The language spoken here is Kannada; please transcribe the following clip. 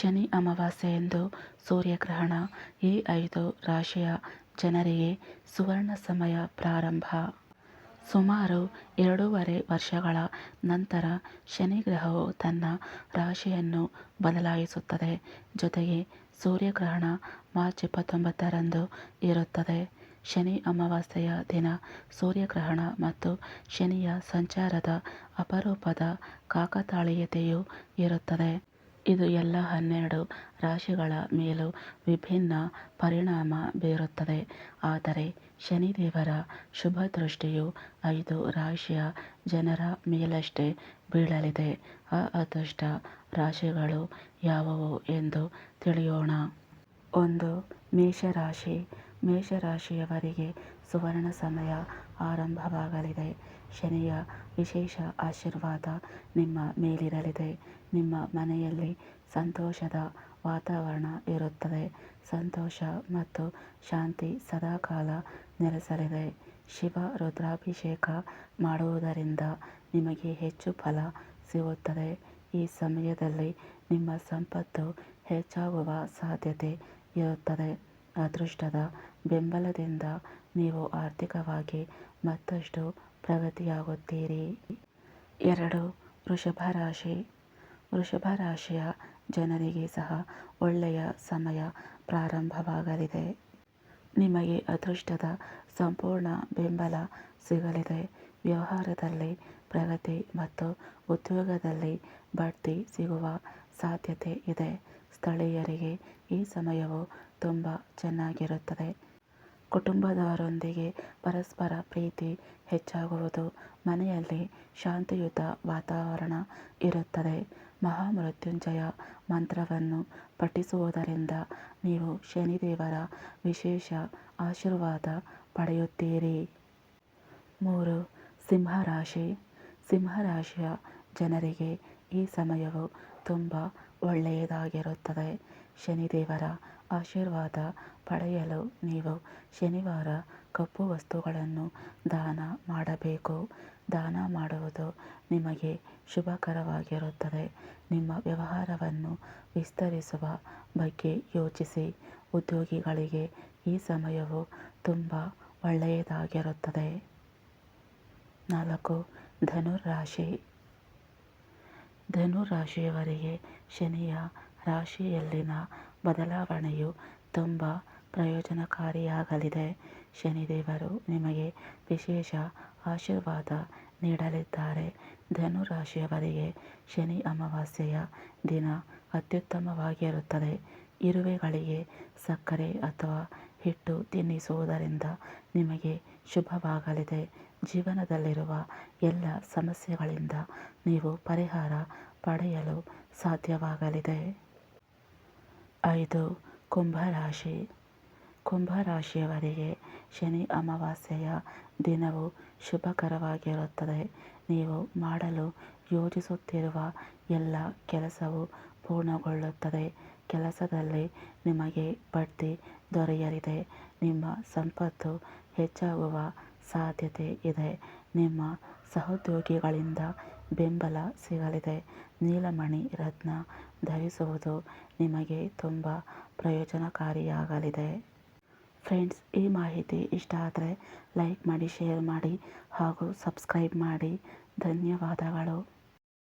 ಶನಿ ಅಮಾವಾಸ್ಯೆಯಂದು ಸೂರ್ಯಗ್ರಹಣ ಈ ಐದು ರಾಶಿಯ ಜನರಿಗೆ ಸುವರ್ಣ ಸಮಯ ಪ್ರಾರಂಭ. ಸುಮಾರು ಎರಡೂವರೆ ವರ್ಷಗಳ ನಂತರ ಶನಿ ಗ್ರಹವು ತನ್ನ ರಾಶಿಯನ್ನು ಬದಲಾಯಿಸುತ್ತದೆ. ಜೊತೆಗೆ ಸೂರ್ಯಗ್ರಹಣ ಮಾರ್ಚ್ ಇಪ್ಪತ್ತೊಂಬತ್ತರಂದು ಇರುತ್ತದೆ. ಶನಿ ಅಮಾವಾಸ್ಯೆಯ ದಿನ ಸೂರ್ಯಗ್ರಹಣ ಮತ್ತು ಶನಿಯ ಸಂಚಾರದ ಅಪರೂಪದ ಕಾಕತಾಳೀಯತೆಯು ಇರುತ್ತದೆ. ಇದು ಎಲ್ಲ ಹನ್ನೆರಡು ರಾಶಿಗಳ ಮೇಲೂ ವಿಭಿನ್ನ ಪರಿಣಾಮ ಬೀರುತ್ತದೆ. ಆದರೆ ಶನಿದೇವರ ಶುಭ ದೃಷ್ಟಿಯು ಐದು ರಾಶಿಯ ಜನರ ಮೇಲಷ್ಟೇ ಬೀಳಲಿದೆ. ಆ ಅದೃಷ್ಟ ರಾಶಿಗಳು ಯಾವುವು ಎಂದು ತಿಳಿಯೋಣ. ಒಂದು ಮೇಷರಾಶಿ ಮೇಷರಾಶಿಯವರಿಗೆ ಸುವರ್ಣ ಸಮಯ ಆರಂಭವಾಗಲಿದೆ. ಶನಿಯ ವಿಶೇಷ ಆಶೀರ್ವಾದ ನಿಮ್ಮ ಮೇಲಿರಲಿದೆ. ನಿಮ್ಮ ಮನೆಯಲ್ಲಿ ಸಂತೋಷದ ವಾತಾವರಣ ಇರುತ್ತದೆ. ಸಂತೋಷ ಮತ್ತು ಶಾಂತಿ ಸದಾಕಾಲ ನೆಲೆಸಲಿದೆ. ಶಿವ ರುದ್ರಾಭಿಷೇಕ ಮಾಡುವುದರಿಂದ ನಿಮಗೆ ಹೆಚ್ಚು ಫಲ ಸಿಗುತ್ತದೆ. ಈ ಸಮಯದಲ್ಲಿ ನಿಮ್ಮ ಸಂಪತ್ತು ಹೆಚ್ಚಾಗುವ ಸಾಧ್ಯತೆ ಇರುತ್ತದೆ. ಅದೃಷ್ಟದ ಬೆಂಬಲದಿಂದ ನೀವು ಆರ್ಥಿಕವಾಗಿ ಮತ್ತಷ್ಟು ಪ್ರಗತಿಯಾಗುತ್ತೀರಿ. ಎರಡು, ವೃಷಭ ರಾಶಿ. ವೃಷಭ ರಾಶಿಯ ಜನರಿಗೆ ಸಹ ಒಳ್ಳೆಯ ಸಮಯ ಪ್ರಾರಂಭವಾಗಲಿದೆ. ನಿಮಗೆ ಅದೃಷ್ಟದ ಸಂಪೂರ್ಣ ಬೆಂಬಲ ಸಿಗಲಿದೆ. ವ್ಯವಹಾರದಲ್ಲಿ ಪ್ರಗತಿ ಮತ್ತು ಉದ್ಯೋಗದಲ್ಲಿ ಬಡ್ತಿ ಸಿಗುವ ಸಾಧ್ಯತೆ ಇದೆ. ಸ್ಥಳೀಯರಿಗೆ ಈ ಸಮಯವು ತುಂಬ ಚೆನ್ನಾಗಿರುತ್ತದೆ. ಕುಟುಂಬದವರೊಂದಿಗೆ ಪರಸ್ಪರ ಪ್ರೀತಿ ಹೆಚ್ಚಾಗುವುದು. ಮನೆಯಲ್ಲಿ ಶಾಂತಿಯುತ ವಾತಾವರಣ ಇರುತ್ತದೆ. ಮಹಾಮೃತ್ಯುಂಜಯ ಮಂತ್ರವನ್ನು ಪಠಿಸುವುದರಿಂದ ನೀವು ಶನಿದೇವರ ವಿಶೇಷ ಆಶೀರ್ವಾದ ಪಡೆಯುತ್ತೀರಿ. ಮೂರು, ಸಿಂಹರಾಶಿ. ಸಿಂಹರಾಶಿಯ ಜನರಿಗೆ ಈ ಸಮಯವು ತುಂಬ ಒಳ್ಳೆಯದಾಗಿರುತ್ತದೆ. ಶನಿದೇವರ ಆಶೀರ್ವಾದ ಪಡೆಯಲು ನೀವು ಶನಿವಾರ ಕಪ್ಪು ವಸ್ತುಗಳನ್ನು ದಾನ ಮಾಡಬೇಕು. ದಾನ ಮಾಡುವುದು ನಿಮಗೆ ಶುಭಕರವಾಗಿರುತ್ತದೆ. ನಿಮ್ಮ ವ್ಯವಹಾರವನ್ನು ವಿಸ್ತರಿಸುವ ಬಗ್ಗೆ ಯೋಚಿಸಿ. ಉದ್ಯೋಗಿಗಳಿಗೆ ಈ ಸಮಯವು ತುಂಬ ಒಳ್ಳೆಯದಾಗಿರುತ್ತದೆ. ನಾಲ್ಕು ಧನುರಾಶಿ ಧನುರಾಶಿಯವರಿಗೆ ಶನಿಯ ರಾಶಿಯಲ್ಲಿನ ಬದಲಾವಣೆಯು ತುಂಬ ಪ್ರಯೋಜನಕಾರಿಯಾಗಲಿದೆ. ಶನಿದೇವರು ನಿಮಗೆ ವಿಶೇಷ ಆಶೀರ್ವಾದ ನೀಡಲಿದ್ದಾರೆ. ಧನುರಾಶಿಯವರಿಗೆ ಶನಿ ಅಮಾವಾಸ್ಯೆಯ ದಿನ ಅತ್ಯುತ್ತಮವಾಗಿರುತ್ತದೆ. ಇರುವೆಗಳಿಗೆ ಸಕ್ಕರೆ ಅಥವಾ ಹಿಟ್ಟು ತಿನ್ನಿಸುವುದರಿಂದ ನಿಮಗೆ ಶುಭವಾಗಲಿದೆ. ಜೀವನದಲ್ಲಿರುವ ಎಲ್ಲ ಸಮಸ್ಯೆಗಳಿಂದ ನೀವು ಪರಿಹಾರ ಪಡೆಯಲು ಸಾಧ್ಯವಾಗಲಿದೆ. ಐದು, ಕುಂಭರಾಶಿ. ಕುಂಭರಾಶಿಯವರಿಗೆ ಶನಿ ಅಮಾವಾಸ್ಯೆಯ ದಿನವು ಶುಭಕರವಾಗಿರುತ್ತದೆ. ನೀವು ಮಾಡಲು ಯೋಜಿಸುತ್ತಿರುವ ಎಲ್ಲ ಕೆಲಸವು ಪೂರ್ಣಗೊಳ್ಳುತ್ತದೆ. ಕೆಲಸದಲ್ಲಿ ನಿಮಗೆ ಬಡ್ತಿ ದೊರೆಯಲಿದೆ. ನಿಮ್ಮ ಸಂಪತ್ತು ಹೆಚ್ಚಾಗುವ ಸಾಧ್ಯತೆ ಇದೆ. ನಿಮ್ಮ ಸಹೋದ್ಯೋಗಿಗಳಿಂದ ಬೆಂಬಲ ಸಿಗಲಿದೆ. ನೀಲಮಣಿ ರತ್ನ ಧರಿಸುವುದು ನಿಮಗೆ ತುಂಬ ಪ್ರಯೋಜನಕಾರಿಯಾಗಲಿದೆ. ಫ್ರೆಂಡ್ಸ್, ಈ ಮಾಹಿತಿ ಇಷ್ಟ ಆದರೆ ಲೈಕ್ ಮಾಡಿ, ಶೇರ್ ಮಾಡಿ ಹಾಗೂ ಸಬ್ಸ್ಕ್ರೈಬ್ ಮಾಡಿ. ಧನ್ಯವಾದಗಳು.